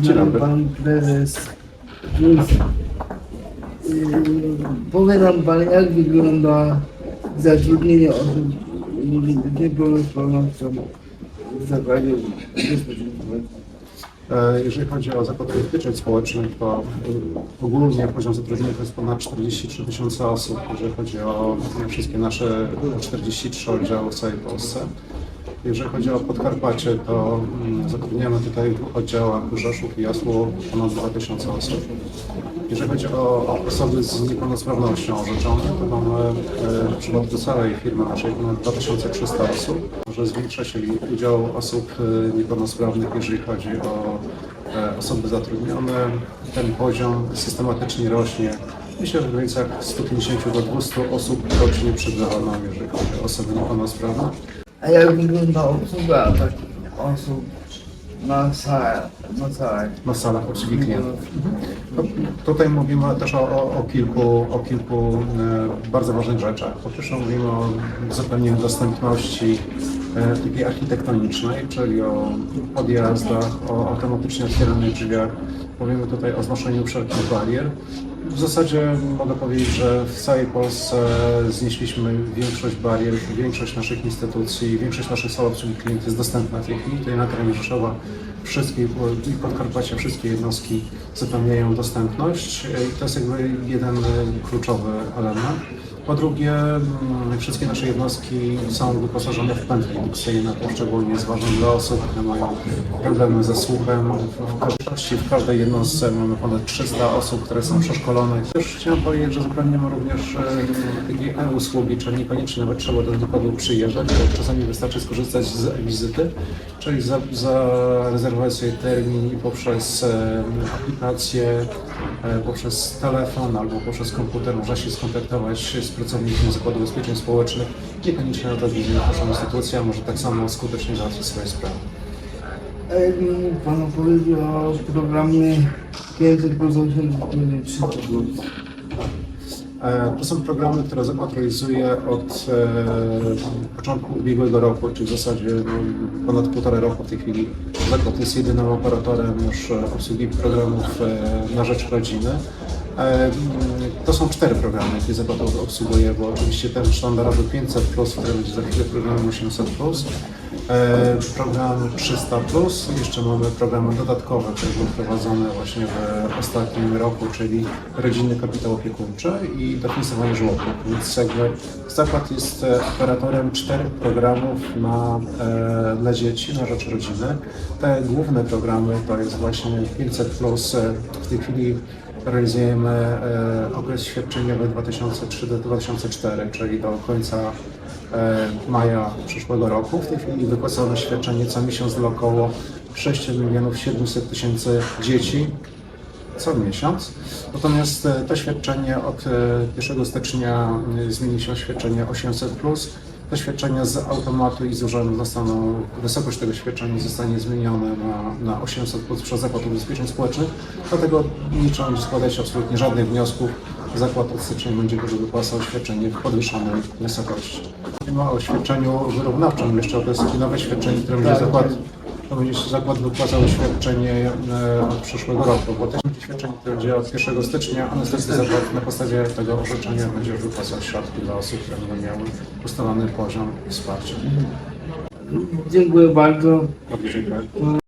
Dzień dobry. Pan prezes Powie nam pan, jak wygląda zatrudnienie osób z niepełnosprawnością w zakładzie ubezpieczeń E, Jeżeli chodzi o Zakład Ubezpieczeń Społecznych, to y, ogólnie poziom zatrudnienia to jest ponad 43 tysiące osób, jeżeli chodzi o wszystkie nasze 43 oddziały w całej Polsce. Jeżeli chodzi o Podkarpacie, to mm, zatrudniamy tutaj w oddziałach Rzeszów i Jasło ponad 2000 osób. Jeżeli chodzi o osoby z niepełnosprawnością orzeczoną, to mamy e, w przypadku całej firmy naszej ponad 2300 osób. Może zwiększa się udział osób e, niepełnosprawnych, jeżeli chodzi o e, osoby zatrudnione. Ten poziom systematycznie rośnie. Myślę, że w granicach 150 do 200 osób rocznie nam, jeżeli chodzi o osoby niepełnosprawne. A jak wygląda obsługa takich osób na salę? Na salę? na salach obsługi klientów. No, tutaj mówimy też o, o, o kilku, o kilku e, bardzo ważnych rzeczach. Po pierwsze mówimy o zapewnieniu dostępności takiej architektonicznej, czyli o podjazdach, o automatycznie otwieranych drzwiach. Mówimy tutaj o znoszeniu wszelkich barier. W zasadzie mogę powiedzieć, że w całej Polsce znieśliśmy większość barier, większość naszych instytucji, większość naszych sal obsługi klientów jest dostępna w tej chwili. Tutaj na terenie Rzeszowa wszystkie i Podkarpacie wszystkie jednostki zapewniają dostępność i to jest jakby jeden e, kluczowy element. Po drugie, mm, wszystkie nasze jednostki są wyposażone w pętle indukcyjne, to szczególnie jest ważne dla osób, które mają problemy ze słuchem. W każdości w każdej jednostce mamy ponad 300 osób, które są przeszkolone. Też chciałem powiedzieć, że zapewniamy również e, takie e-usługi, czyli niekoniecznie nawet trzeba do nikogo przyjeżdżać, czasami wystarczy skorzystać z wizyty, czyli za, zarezerwować sobie termin poprzez e, aplikację, e, poprzez telefon albo poprzez komputer można się skontaktować z pracownikiem Zakładu Ubezpieczeń Społecznych. Niekoniecznie na to widzimy naszą instytucję, może tak samo skutecznie załatwić swoje sprawy. Pan opowiedzieć o programie 500 plus 800 300 plus? E, To są programy, które zakład realizuje od e, początku ubiegłego roku, czyli w zasadzie no, ponad półtora roku w tej chwili. Zakład jest jedynym operatorem już e, obsługi programów na rzecz rodziny. To są cztery programy, jakie zakład obsługuje, bo oczywiście ten sztandarowy 500, który będzie za chwilę programem 800. E, program 300 plus, jeszcze mamy programy dodatkowe, które były wprowadzone właśnie w ostatnim roku, czyli rodzinny kapitał opiekuńczy i dofinansowanie żłobków. Więc jakby zakład jest e, operatorem czterech programów na, e, dla dzieci na rzecz rodziny. Te główne programy to jest właśnie 500 plus. E, w tej chwili realizujemy e, okres świadczeniowy 2003 do 2004, czyli do końca e, maja przyszłego roku. W tej chwili wypłacone świadczenie co miesiąc dla około 6 milionów 700 tysięcy dzieci co miesiąc. Natomiast e, to świadczenie od e, 1 stycznia e, zmieni się świadczenie 800. Te świadczenia z automatu i z urzędu zostaną, wysokość tego świadczenia zostanie zmieniona na, na 800 przez Zakład Ubezpieczeń Społecznych, dlatego nie trzeba będzie składać absolutnie żadnych wniosków. Zakład od stycznia będzie wypłacał świadczenie w podwyższonej wysokości. Mówimy o świadczeniu wyrównawczym jeszcze, to jest nowe świadczenie, które będzie zakład to będzie zakład wypłacał świadczenie e, od przyszłego roku, bo to będzie świadczenie, które działa od 1 stycznia, a następnie zakład na podstawie tego orzeczenia będzie wypłacał środki dla osób, które będą miały ustalony poziom wsparcia. Dziękuję bardzo. Bardzo dziękuję.